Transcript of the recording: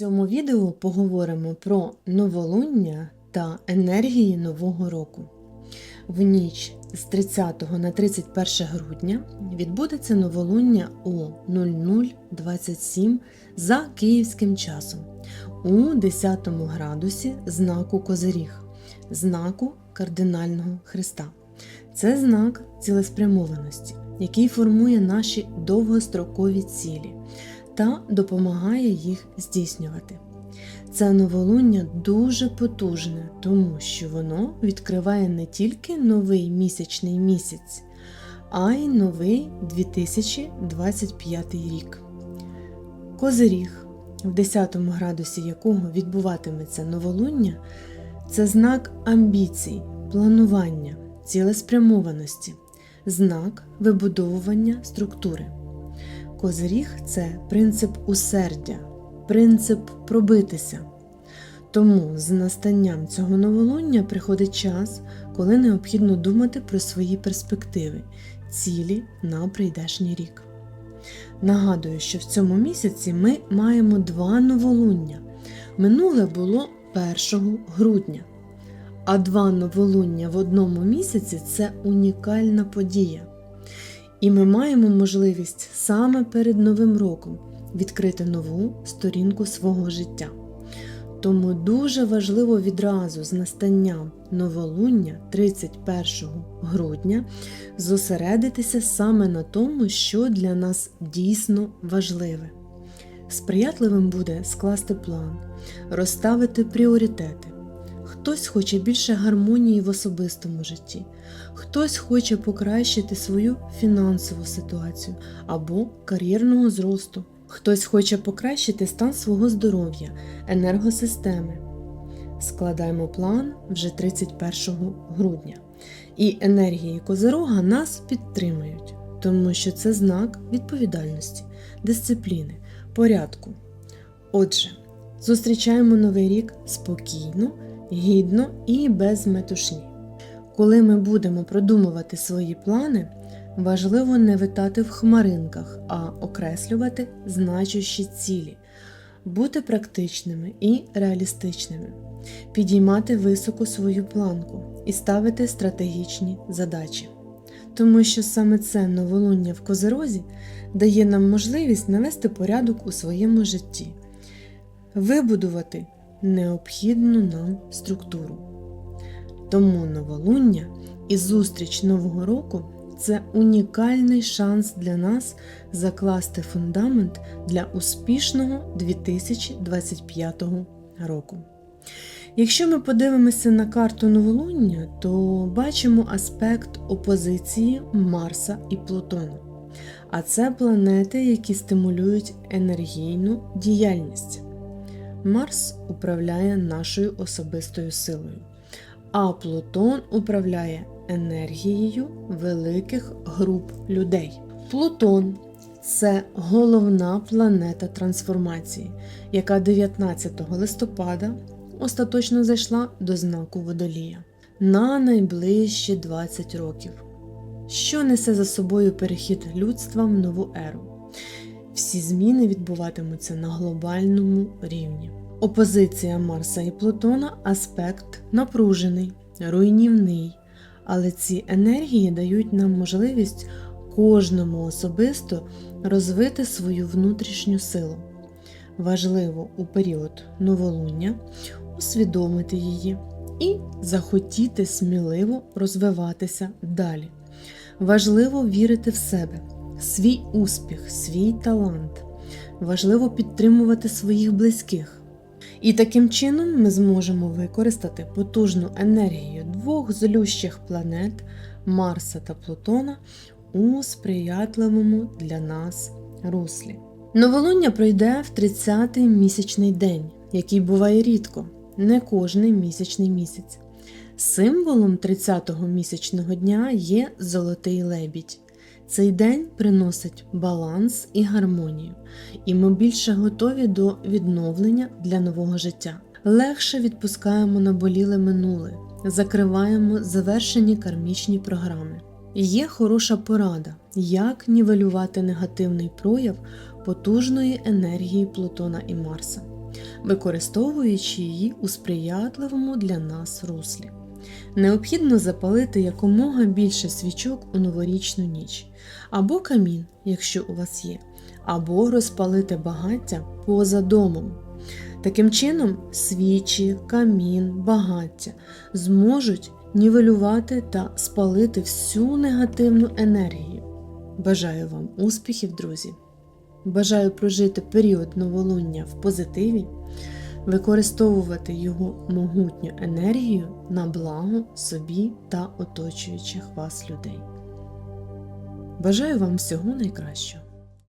цьому відео поговоримо про новолуння та енергії Нового року. В ніч з 30 на 31 грудня відбудеться новолуння о 00.27 за київським часом у 10 градусі знаку Козиріг, знаку кардинального Христа. Це знак цілеспрямованості, який формує наші довгострокові цілі та допомагає їх здійснювати. Це новолуння дуже потужне, тому що воно відкриває не тільки новий місячний місяць, а й новий 2025 рік. Козиріг, в 10 градусі якого відбуватиметься новолуння, це знак амбіцій, планування, цілеспрямованості, знак вибудовування структури. Козиріг це принцип усердя, принцип пробитися. Тому з настанням цього новолуння приходить час, коли необхідно думати про свої перспективи, цілі на прийдешній рік. Нагадую, що в цьому місяці ми маємо два новолуння. Минуле було 1 грудня, а два новолуння в одному місяці це унікальна подія. І ми маємо можливість саме перед Новим роком відкрити нову сторінку свого життя. Тому дуже важливо відразу з настанням новолуння 31 грудня зосередитися саме на тому, що для нас дійсно важливе. Сприятливим буде скласти план, розставити пріоритети. Хтось хоче більше гармонії в особистому житті, хтось хоче покращити свою фінансову ситуацію або кар'єрного зросту, хтось хоче покращити стан свого здоров'я, енергосистеми. Складаємо план вже 31 грудня. І енергії Козирога нас підтримують, тому що це знак відповідальності, дисципліни, порядку. Отже, зустрічаємо новий рік спокійно гідно і без метушні. Коли ми будемо продумувати свої плани, важливо не витати в хмаринках, а окреслювати значущі цілі, бути практичними і реалістичними, підіймати високо свою планку і ставити стратегічні задачі. Тому що саме це новолуння в козерозі дає нам можливість навести порядок у своєму житті, вибудувати необхідну нам структуру. Тому новолуння і зустріч Нового року це унікальний шанс для нас закласти фундамент для успішного 2025 року. Якщо ми подивимося на карту новолуння, то бачимо аспект опозиції Марса і Плутона. А це планети, які стимулюють енергійну діяльність. Марс управляє нашою особистою силою, а Плутон управляє енергією великих груп людей. Плутон це головна планета трансформації, яка 19 листопада остаточно зайшла до знаку Водолія на найближчі 20 років, що несе за собою перехід людства в нову еру. Всі зміни відбуватимуться на глобальному рівні. Опозиція Марса і Плутона аспект напружений, руйнівний, але ці енергії дають нам можливість кожному особисто розвити свою внутрішню силу. Важливо у період новолуння усвідомити її і захотіти сміливо розвиватися далі. Важливо вірити в себе свій успіх, свій талант. Важливо підтримувати своїх близьких. І таким чином ми зможемо використати потужну енергію двох злющих планет Марса та Плутона у сприятливому для нас руслі. Новолуння пройде в 30-й місячний день, який буває рідко, не кожний місячний місяць. Символом 30-го місячного дня є золотий лебідь. Цей день приносить баланс і гармонію, і ми більше готові до відновлення для нового життя. Легше відпускаємо наболіле минуле, закриваємо завершені кармічні програми. Є хороша порада, як нівелювати негативний прояв потужної енергії Плутона і Марса. використовуючи її у сприятливому для нас руслі. Необхідно запалити якомога більше свічок у новорічну ніч, або камін, якщо у вас є, або розпалити багаття поза домом. Таким чином, свічі, камін, багаття зможуть нівелювати та спалити всю негативну енергію. Бажаю вам успіхів, друзі! Бажаю прожити період новолуння в позитиві, використовувати його могутню енергію на благо собі та оточуючих вас людей. Бажаю вам всього найкращого.